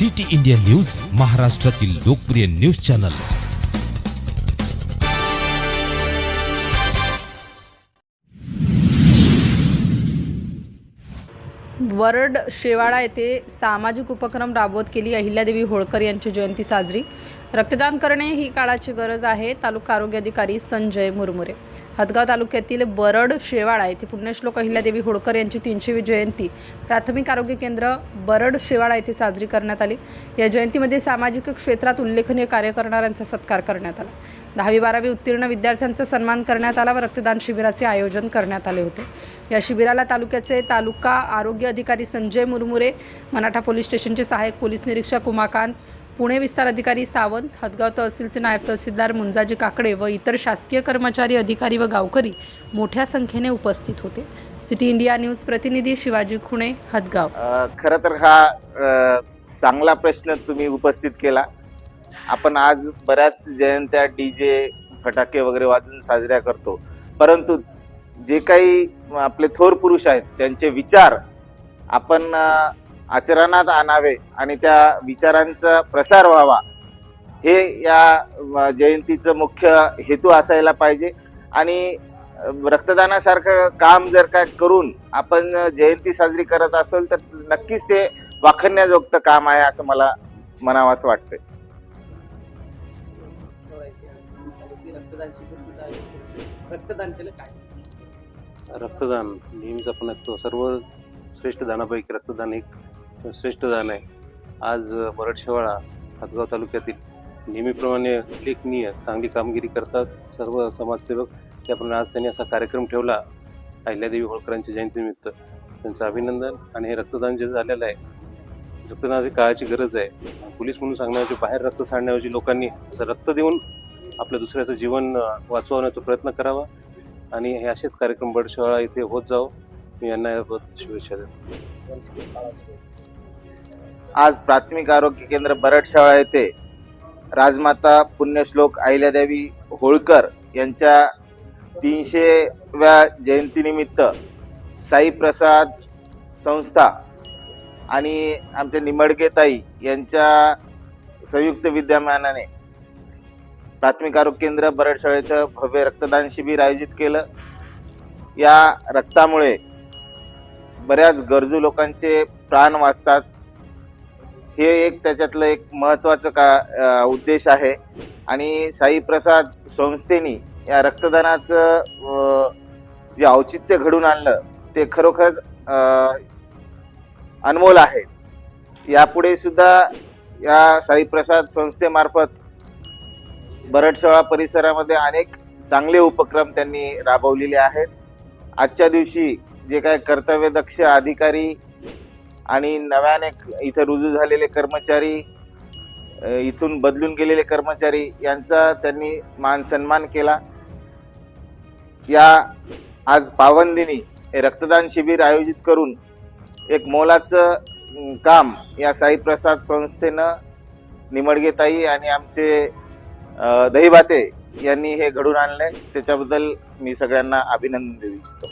City India news महाराष्ट्रातील लोकप्रिय news channel. Word Shewala येथे सामाजिक उपक्रम राबवत केली अहिल्यादेवी होळकर यांची जयंती साजरी. रक्तदान करणे ही काळाची गरज आहे. तालुका आरोग्य अधिकारी संजय मुरमुरे. हदगाव तालुक्यातील बरड शेवाळा येथे पुण्यश्लोक अहिल्यादेवी होळकर यांची तीनशेवी जयंती. प्राथमिक आरोग्य केंद्र बरड शेवाळा येथे साजरी करण्यात आली. या जयंतीमध्ये सामाजिक क्षेत्रात उल्लेखनीय कार्य करणाऱ्यांचा सत्कार करण्यात आला. दहावी बारावी उत्तीर्ण विद्यार्थ्यांचा सन्मान करण्यात आला व रक्तदान शिबिराचे आयोजन करण्यात आले होते. या शिबिराला तालुक्याचे तालुका आरोग्य अधिकारी संजय मुरमुरे मराठा पोलीस स्टेशनचे सहाय्यक पोलीस निरीक्षक उमाकांत पुणे विस्तार अधिकारी सावंत हदगाव तहसीलचे नायब तहसीलदार मुंजाजी काकडे व इतर शासकीय कर्मचारी अधिकारी व गावकरी मोठ्या संख्येने उपस्थित होते. सिटी इंडिया न्यूज प्रतिनिधी शिवाजी खुणे हदगाव. अ, खरं तर हा चांगला प्रश्न तुम्ही उपस्थित केला. आपण आज बऱ्याच जयंत्या डीजे फटाके वगैरे वाजून साजऱ्या करतो. परंतु जे काही आपले थोर पुरुष आहेत त्यांचे विचार आपण आचरणात आणावे आणि त्या विचारांचा प्रसार व्हावा. हे या जयंतीचं मुख्य हेतू असायला पाहिजे. आणि रक्तदानासारखं काम जर काय करून आपण जयंती साजरी करत असेल तर नक्कीच ते वाखण्याजोगतं काम आहे असं मला म्हणावं असं वाटतंय. रक्तदान केलं काय? रक्तदान नेहमीच आपण ऐकतो. सर्व श्रेष्ठ दानापैकी रक्तदान एक श्रेष्ठ दान आहे. आज मरडशेवाळा हातगाव तालुक्यातील नेहमीप्रमाणे उल्लेखनीय चांगली कामगिरी करतात. सर्व समाजसेवक त्याप्रमाणे आज त्यांनी असा कार्यक्रम ठेवला. अहिल्यादेवी होळकरांच्या जयंतीनिमित्त. त्यांचं अभिनंदन आणि हे रक्तदान जे झालेलं आहे रक्तदानाची काळाची गरज आहे. पोलीस म्हणून सांगण्याऐवजी बाहेर रक्त सांडण्याऐवजी लोकांनी रक्त देऊन आपल्या दुसऱ्याचं जीवन वाचवण्याचा प्रयत्न करावा. आणि हे असेच कार्यक्रम बडशाळा इथे होत जावं. मी यांना याबद्दल शुभेच्छा देतो. आज प्राथमिक आरोग्य केंद्र बरडशाळा येथे राजमाता पुण्यश्लोक अहिल्यादेवी होळकर यांच्या तीनशेव्या जयंतीनिमित्त साई प्रसाद संस्था आणि आमच्या निमडकेताई यांच्या संयुक्त विद्यमानाने प्राथमिक आरोग्य केंद्र बरडशाळा इथं भव्य रक्तदान शिबिर आयोजित केलं. या रक्तामुळे बऱ्याच गरजू लोकांचे प्राण वाचतात. हे एक त्याच्यातलं एक महत्त्वाचं का उद्देश आहे. आणि साई प्रसाद संस्थेनी या रक्तदानाचं जे औचित्य घडून आणलं ते खरोखरच अनमोल आहे. यापुढे सुद्धा या साईप्रसाद संस्थेमार्फत बरडशाळा परिसरामध्ये अनेक चांगले उपक्रम त्यांनी राबवलेले आहेत. आजच्या दिवशी जे काय कर्तव्यदक्ष अधिकारी आणि नव्याने इथं रुजू झालेले कर्मचारी इथून बदलून गेलेले कर्मचारी यांचा त्यांनी मान सन्मान केला. या आज पावनदिनी हे रक्तदान शिबिर आयोजित करून एक मोलाचं काम या साईप्रसाद संस्थेनं निमडगेताई आणि आमचे दहीबाते यांनी हे घडून आणलंय. त्याच्याबद्दल मी सगळ्यांना अभिनंदन देऊ इच्छितो.